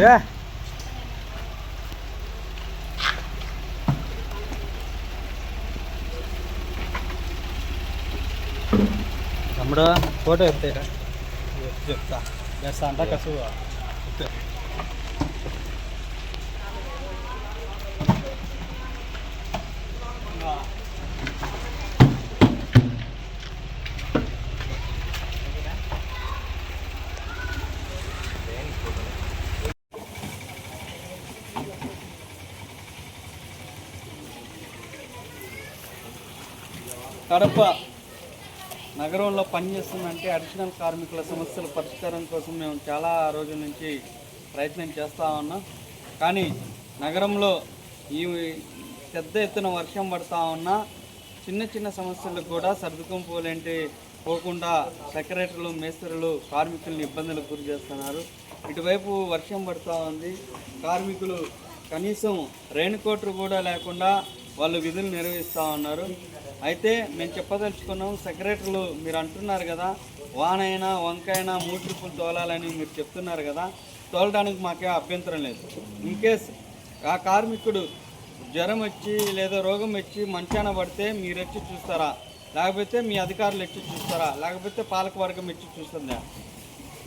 Yeah. നമ്മുടെ photo എടുത്തേക്കാം ചെത്താ ഞാൻ സാന്താ കസുവാ కడప నగరంలో పనిచేస్తుందంటే అడిషనల్ కార్మికుల సమస్యల పరిష్కారం కోసం మేము చాలా రోజుల నుంచి ప్రయత్నం చేస్తూ ఉన్నాం. కానీ నగరంలో ఈ పెద్ద ఎత్తున వర్షం పడతా ఉన్నా చిన్న చిన్న సమస్యలు కూడా సర్దుకం పోలేంటి పోకుండా సెక్రటరీలు మేస్త్రులు కార్మికులను ఇబ్బందులకు గురి చేస్తున్నారు. ఇటువైపు వర్షం పడుతూ ఉంది. కార్మికులు కనీసం రెయిన్ కోట్లు కూడా లేకుండా వాళ్ళు విధులు నిర్వహిస్తూ ఉన్నారు. అయితే మేము చెప్పదలుచుకున్నాం సెక్రటరీలు మీరు అంటున్నారు కదా వానైనా వంకైనా మూడు ట్రిప్పులు తోలాలని మీరు చెప్తున్నారు కదా తోలడానికి మాకే అభ్యంతరం లేదు. ఇన్ కేస్ ఆ కార్మికుడు జ్వరం వచ్చి లేదా రోగం వచ్చి మంచాన పడితే మీరు వచ్చి చూస్తారా? లేకపోతే మీ అధికారులు వచ్చి చూస్తారా? లేకపోతే పాలక వర్గం వచ్చి చూస్తుందా?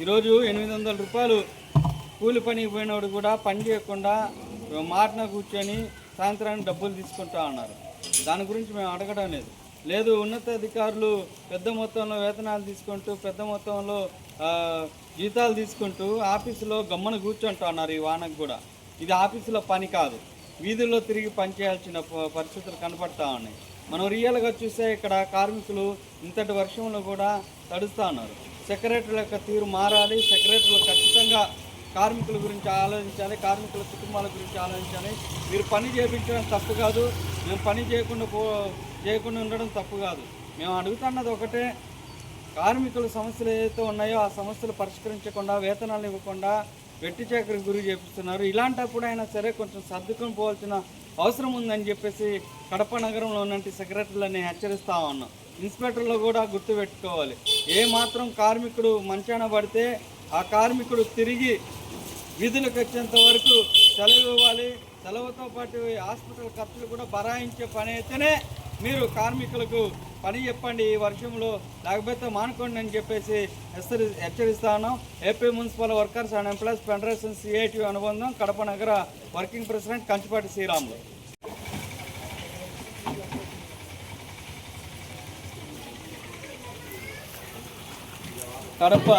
ఈరోజు ఎనిమిది వందల రూపాయలు కూలి పనికి పోయినోడు కూడా పని చేయకుండా మాటన కూర్చొని సాయంత్రానికి డబ్బులు తీసుకుంటా ఉన్నారు. దాని గురించి మేము అడగడం లేదు. లేదు ఉన్నతాధికారులు పెద్ద మొత్తంలో వేతనాలు తీసుకుంటూ పెద్ద మొత్తంలో జీతాలు తీసుకుంటూ ఆఫీసులో గమ్మన కూర్చుంటున్నారు ఈ వానకు కూడా. ఇది ఆఫీసులో పని కాదు. వీధుల్లో తిరిగి పనిచేయాల్సిన ప- పరిస్థితులు కనపడతా ఉన్నాయి. మనం రియల్గా చూస్తే ఇక్కడ కార్మికులు ఇంతటి వర్షంలో కూడా తడుస్తూ ఉన్నారు. సెక్రటరీల యొక్క తీరు మారాలి. సెక్రటరీలు ఖచ్చితంగా కార్మికుల గురించి ఆలోచించాలి కార్మికుల కుటుంబాల గురించి ఆలోచించాలి. మీరు పని చేయించడం తప్పు కాదు. మేము పని చేయకుండా పో చేయకుండా ఉండడం తప్పు కాదు. మేము అడుగుతున్నది ఒకటే కార్మికుల సమస్యలు ఏదైతే ఉన్నాయో ఆ సమస్యలు పరిష్కరించకుండా వేతనాలు ఇవ్వకుండా వెట్టి చేకరి గురి చేపిస్తున్నారు. ఇలాంటప్పుడు అయినా సరే కొంచెం సర్దుకొని పోవాల్సిన అవసరం ఉందని చెప్పేసి కడప నగరంలో ఉన్నటువంటి సెక్రటరీలని హెచ్చరిస్తా ఉన్నాం. ఇన్స్పెక్టర్లు కూడా గుర్తుపెట్టుకోవాలి. ఏ మాత్రం కార్మికుడు మంచాన పడితే ఆ కార్మికుడు తిరిగి విధులకు వచ్చేంత వరకు సెలవు ఇవ్వాలి. సెలవుతో పాటు హాస్పిటల్ ఖర్చులు కూడా బరాయించే పని అయితేనే మీరు కార్మికులకు పని చెప్పండి. ఈ వర్షంలో లేకపోతే మానుకోండి అని చెప్పేసి హెచ్చరి హెచ్చరిస్తాను AP municipal workers and employees federation CITU అనుబంధం కడప నగర వర్కింగ్ ప్రెసిడెంట్ కంచిపాటి శ్రీరాములు. కడప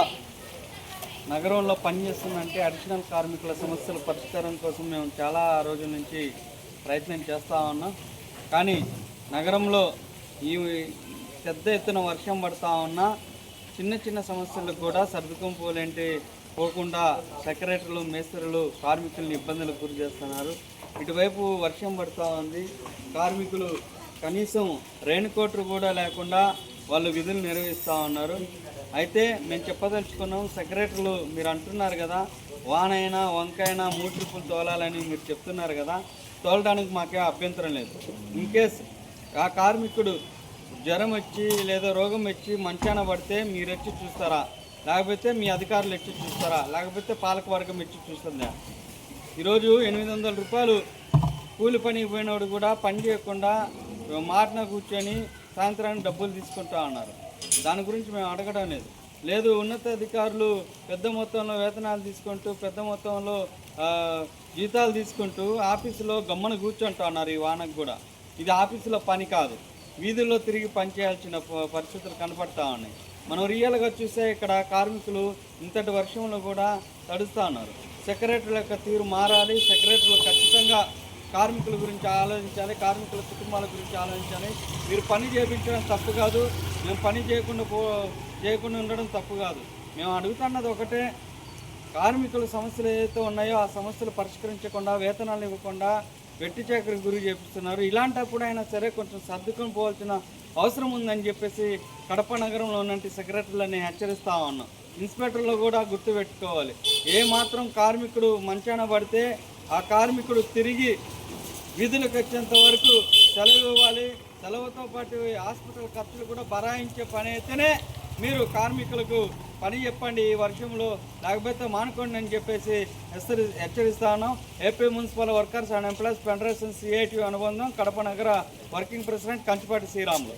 నగరంలో పనిచేస్తుందంటే అడిషనల్ కార్మికుల సమస్యల పరిష్కారం కోసం మేము చాలా రోజుల నుంచి ప్రయత్నం చేస్తూ ఉన్నాం. కానీ నగరంలో ఈ పెద్ద ఎత్తున వర్షం పడతా ఉన్నా చిన్న చిన్న సమస్యలు కూడా సర్దుకం పోలేంటి పోకుండా సెక్రటరీలు మేస్త్రులు కార్మికులను ఇబ్బందులకు గురి చేస్తున్నారు. ఇటువైపు వర్షం పడుతూ ఉంది. కార్మికులు కనీసం రెయిన్ కోట్లు కూడా లేకుండా వాళ్ళు విధులు నిర్వహిస్తూ ఉన్నారు. అయితే మేము చెప్పదలుచుకున్నాం సెక్రటరీలు మీరు అంటున్నారు కదా వానైనా వంకైనా మూడు తోలాలని మీరు చెప్తున్నారు కదా తోలడానికి మాకే అభ్యంతరం లేదు. ఇన్ కేస్ ఆ కార్మికుడు జ్వరం వచ్చి లేదా రోగం వచ్చి మంచాన పడితే మీరు వచ్చి చూస్తారా? లేకపోతే మీ అధికారులు వచ్చి చూస్తారా? లేకపోతే పాలక వర్గం వచ్చి చూస్తుందా? ఈరోజు ఎనిమిది వందల రూపాయలు కూలి పనికి పోయినోడు కూడా పని చేయకుండా మాటన కూర్చొని సాయంత్రానికి డబ్బులు తీసుకుంటా ఉన్నారు. దాని గురించి మేము అడగడం లేదు. లేదు ఉన్నతాధికారులు పెద్ద మొత్తంలో వేతనాలు తీసుకుంటూ పెద్ద మొత్తంలో జీతాలు తీసుకుంటూ ఆఫీసులో గమ్మన కూర్చుంటా ఉన్నారు ఈ వానకు కూడా. ఇది ఆఫీసులో పని కాదు. వీధుల్లో తిరిగి పనిచేయాల్సిన ప- పరిస్థితులు కనపడతా ఉన్నాయి. మనం రియల్గా చూస్తే ఇక్కడ కార్మికులు ఇంతటి వర్షంలో కూడా తడుస్తూ ఉన్నారు. సెక్రటరీల యొక్క తీరు మారాలి. సెక్రటరీలు ఖచ్చితంగా కార్మికుల గురించి ఆలోచించాలి కార్మికుల కుటుంబాల గురించి ఆలోచించాలి. మీరు పని చేయించడం తప్పు కాదు. మేము పని చేయకుండా పో చేయకుండా ఉండడం తప్పు కాదు. మేము అడుగుతున్నది ఒకటే కార్మికుల సమస్యలు ఏదైతే ఉన్నాయో ఆ సమస్యలు పరిష్కరించకుండా వేతనాలు ఇవ్వకుండా వెట్టి చేకరికి గురి చేపిస్తున్నారు. ఇలాంటప్పుడు అయినా సరే కొంచెం సర్దుకొని పోవాల్సిన అవసరం ఉందని చెప్పేసి కడప నగరంలో ఉన్నటువంటి సెక్రటరీలని హెచ్చరిస్తా ఉన్నాం. ఇన్స్పెక్టర్లు కూడా గుర్తుపెట్టుకోవాలి. ఏ మాత్రం కార్మికుడు మంచాన పడితే ఆ కార్మికుడు తిరిగి విధులకు వచ్చేంత వరకు సెలవు ఇవ్వాలి. సెలవుతో పాటు హాస్పిటల్ ఖర్చులు కూడా బరాయించే పని అయితేనే మీరు కార్మికులకు పని చెప్పండి. ఈ వర్షంలో లేకపోతే మానుకోండి అని చెప్పేసి హెచ్చరి హెచ్చరిస్తాను AP municipal workers and employees federation CITU అనుబంధం కడప నగర వర్కింగ్ ప్రెసిడెంట్ కంచిపాటి శ్రీరాములు.